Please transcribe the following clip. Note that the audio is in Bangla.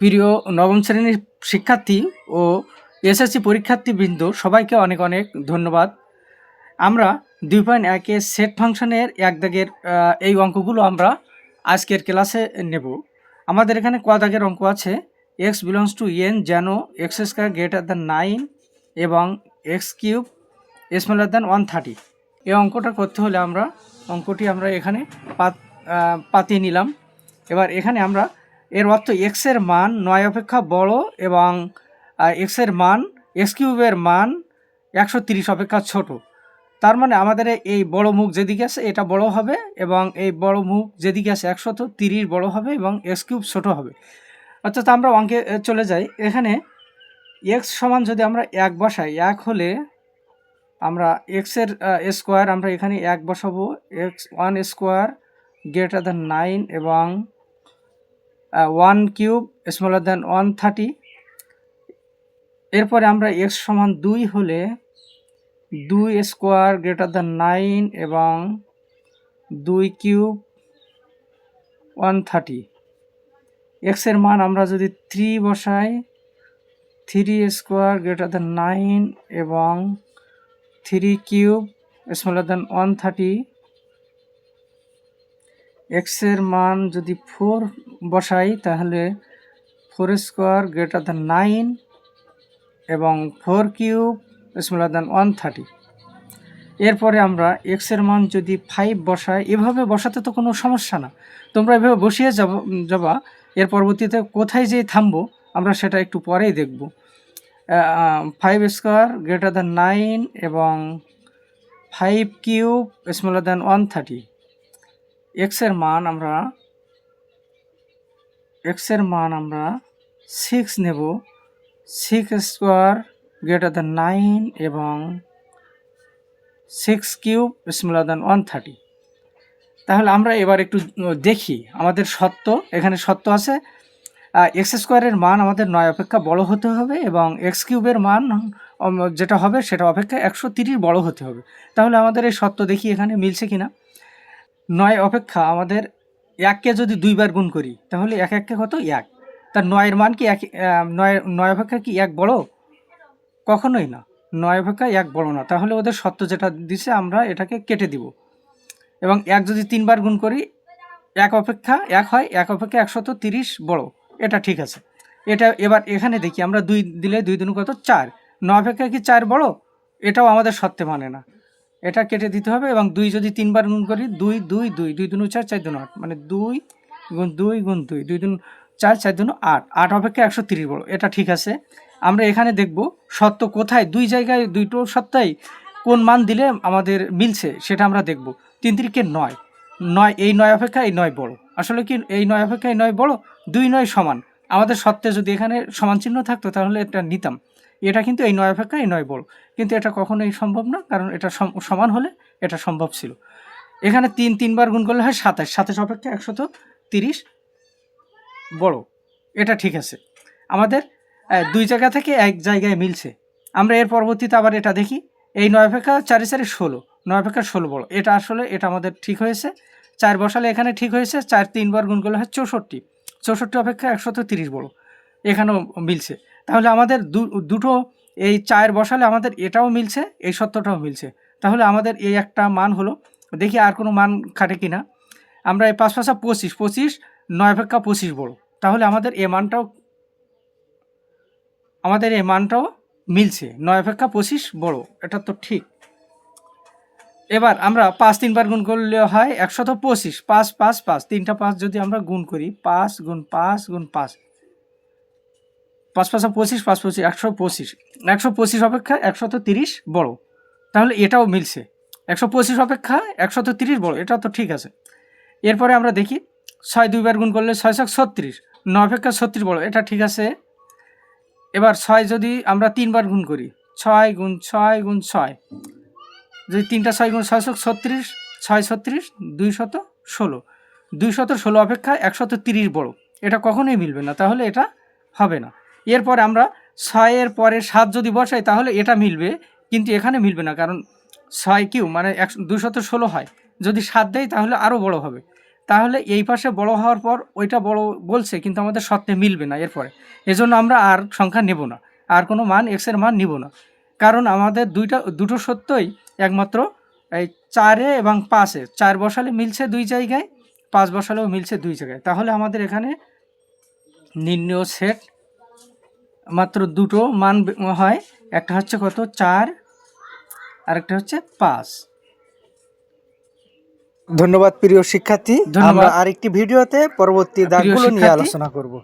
প্রিয় নবম শ্রেণির শিক্ষার্থী ও এসএসসি পরীক্ষার্থীবৃন্দ, সবাইকে অনেক অনেক ধন্যবাদ। আমরা দুই পয়েন্ট একের সেট ফাংশনের এক দাগের এই অঙ্কগুলো আমরা আজকের ক্লাসে নেব। আমাদের এখানে ক দাগের অঙ্ক আছে এক্স বিলংস টু এন যেন x square greater than nine এবং x cube smaller than one thirty এই অঙ্কটা করতে হলে আমরা অঙ্কটি আমরা এখানে পাত পাতিয়ে নিলাম। এবার এখানে আমরা এর অর্থ এক্সের মান নয় অপেক্ষা বড় এবং এক্সের মান এক্স কিউবের মান একশো তিরিশ অপেক্ষা ছোট। তার মানে আমাদের এই বড় মুখ যেদিকে আছে এটা বড় হবে এবং এই বড় মুখ যেদিকে আছে একশত তিরিশ বড় হবে এবং এক্স কিউব ছোট হবে। অর্থাৎ আমরা অঙ্কে চলে যাই। এখানে এক্স সমান যদি আমরা এক বসাই, এক হলে আমরা এক্সের স্কোয়ার আমরা এখানে এক বসাবো। X one square greater than nine এবং one cube smaller than one thirty. এরপরে আমরা এক্স সমান দুই হলে দুই স্কোয়ার গ্রেটার দ্যান নাইন এবং দুই কিউব ওয়ান থার্টি। এক্সের মান আমরা যদি থ্রি বসাই, three square greater than nine এবং three cube smaller than one thirty এক্সের মান যদি ফোর বসাই, তাহলে four square greater than nine এবং four cube smaller than one thirty এরপরে আমরা এক্সের মান যদি ফাইভ বসাই, এভাবে বসাতে তো কোনো সমস্যা না। তোমরা এভাবে বসিয়ে যাব, যাবা, এর পরবর্তীতে কোথায় যেয়ে থামবো, আমরা সেটা একটু পরেই দেখব। Five square greater than nine এবং five cube smaller than one thirty এক্সের মান আমরা এক্সের মান আমরা সিক্স নেব। Six square greater than nine এবং six cube smaller than one thirty তাহলে আমরা এবার একটু দেখি আমাদের সত্য, এখানে সত্য আছে। এক্স স্কোয়ারের মান আমাদের নয় অপেক্ষা বড় হতে হবে এবং এক্স কিউবের মান যেটা হবে সেটা অপেক্ষা একশো তিরিশ বড় হতে হবে। তাহলে আমাদের এই সত্য দেখি এখানে মিলছে কিনা। নয় অপেক্ষা আমাদের এককে যদি দুইবার গুণ করি, তাহলে এক এককে কত? এক। তার নয়ের মান কি এক নয় নয় অপেক্ষা কি এক বড়? কখনোই না। নয় অপেক্ষা এক বড় না। তাহলে ওদের সত্য যেটা দিছে, আমরা এটাকে কেটে দিব। এবং এক যদি তিনবার গুণ করি, এক অপেক্ষা এক হয়, এক অপেক্ষা একশত তিরিশ বড়। এটা ঠিক আছে। এটা এবার এখানে দেখি, আমরা দুই দিলে দুই দিন কত? চার। নয় অপেক্ষা কি চার বড়? এটাও আমাদের সত্যে মানে না। এটা কেটে দিতে হবে এবং দুই যদি তিনবার গুণ করি, দুই দুই দুই দুই দুন চার চার দুন আট মানে দুই গুণ দুই গুণ দুই দুই দুন চার চার দুন আট আট অপেক্ষা একশো তিরিশ বড় এটা ঠিক আছে। আমরা এখানে দেখব সত্য কোথায়, দুই জায়গায় দুইটো সত্যাই কোন মান দিলে আমাদের মিলছে সেটা আমরা দেখব। তিন তিরিকে নয় নয়, এই নয় অপেক্ষা এই নয় বড় আসলে কি এই নয় অপেক্ষা এই নয় বড় দুই নয় সমান আমাদের সত্ত্বে যদি এখানে সমান চিহ্ন থাকতো, তাহলে এটা নিতাম। এটা কিন্তু এই নয় অপেক্ষা, এই নয় বড় কিন্তু এটা কখনোই সম্ভব না, কারণ এটা সম- সমান হলে এটা সম্ভব ছিল। এখানে তিন, তিনবার গুণ করলে হয় সাতাশ। সাতাশ অপেক্ষা একশত তিরিশ। বড় এটা ঠিক আছে। আমাদের দুই জায়গা থেকে এক জায়গায় মিলছে। আমরা এর পরবর্তীতে আবার এটা দেখি। এই নয় অপেক্ষা চারি চারি, ষোলো। নয় অপেক্ষা ষোলো বড় এটা আসলে, এটা আমাদের ঠিক হয়েছে। চার বসালে এখানে ঠিক হয়েছে। চার, তিনবার গুণ করলে হয় চৌষট্টি। চৌষট্টি অপেক্ষা একশত তিরিশ বড় এখানেও মিলছে। তাহলে আমাদের দুটো এই চায়ের বসালে আমাদের এটাও মিলছে, এই সত্যটাও মিলছে। তাহলে আমাদের এই একটা মান হলো, দেখি আর কোনো মান খাটে কি না। আমরা এই পাঁচ পাঁচা পঁচিশ পঁচিশ, নয় অপেক্ষা পঁচিশ বড় তাহলে আমাদের এ মানটাও, আমাদের এ মানটাও মিলছে, নয় অপেক্ষা পঁচিশ বড় এটা তো ঠিক। এবার আমরা পাঁচ তিনবার গুণ করলে হয় একশত পঁচিশ। পাঁচ পাঁচ পাঁচ। তিনটা পাঁচ যদি আমরা গুণ করি, পাঁচ গুণ পাঁচ গুণ পাঁচ। পাঁচ, পাঁচা, পঁচিশ, পাঁচ, পঁচিশ একশো পঁচিশ। একশো পঁচিশ অপেক্ষা একশত তিরিশ বড়। তাহলে এটাও মিলছে। একশো পঁচিশ অপেক্ষা একশত তিরিশ বড়। এটা তো ঠিক আছে। এরপরে আমরা দেখি, ছয় দুইবার গুণ করলে ছয় ছয় ছত্রিশ। নয় অপেক্ষা ছত্রিশ বড়। এটা ঠিক আছে। এবার ছয় যদি আমরা তিনবার গুণ করি, ছয় গুণ ছয় গুণ ছয়। যদি তিনটা ছয় গুণ ছয় ছয় ছত্রিশ ছয় ছত্রিশ, দুই শত ষোলো। দুই শত ষোলো অপেক্ষা একশত তিরিশ বড়। এটা কখনোই মিলবে না, তাহলে এটা হবে না। এরপর আমরা ছয়ের পরে সাত যদি বসাই, তাহলে এটা মিলবে, কিন্তু এখানে মিলবে না, কারণ ছয় কিউ মানে একশো দুশত ষোলো হয়। যদি সাত দেয় তাহলে আরও বড় হবে। তাহলে এই পাশে বড় হওয়ার পর ওইটা বড় বলছে, কিন্তু আমাদের সত্যে মিলবে না এরপরে। এজন্য আমরা আর সংখ্যা নেব না। আর কোনো মান এক্সের মান নিব না। কারণ আমাদের দুইটা দুটো সত্যই একমাত্র এই চারে এবং পাঁচে। চার বসালে মিলছে দুই জায়গায় পাঁচ বসালেও মিলছে দুই জায়গায়। তাহলে আমাদের এখানে নির্ণয় সেট মাত্র দুটো মান হয়। একটা হচ্ছে কত? চার আরেকটা হচ্ছে পাঁচ। ধন্যবাদ প্রিয় শিক্ষার্থী। ধন্যবাদ। আমরা আরেকটি ভিডিওতে পরবর্তী দাগগুলো নিয়ে আলোচনা করব।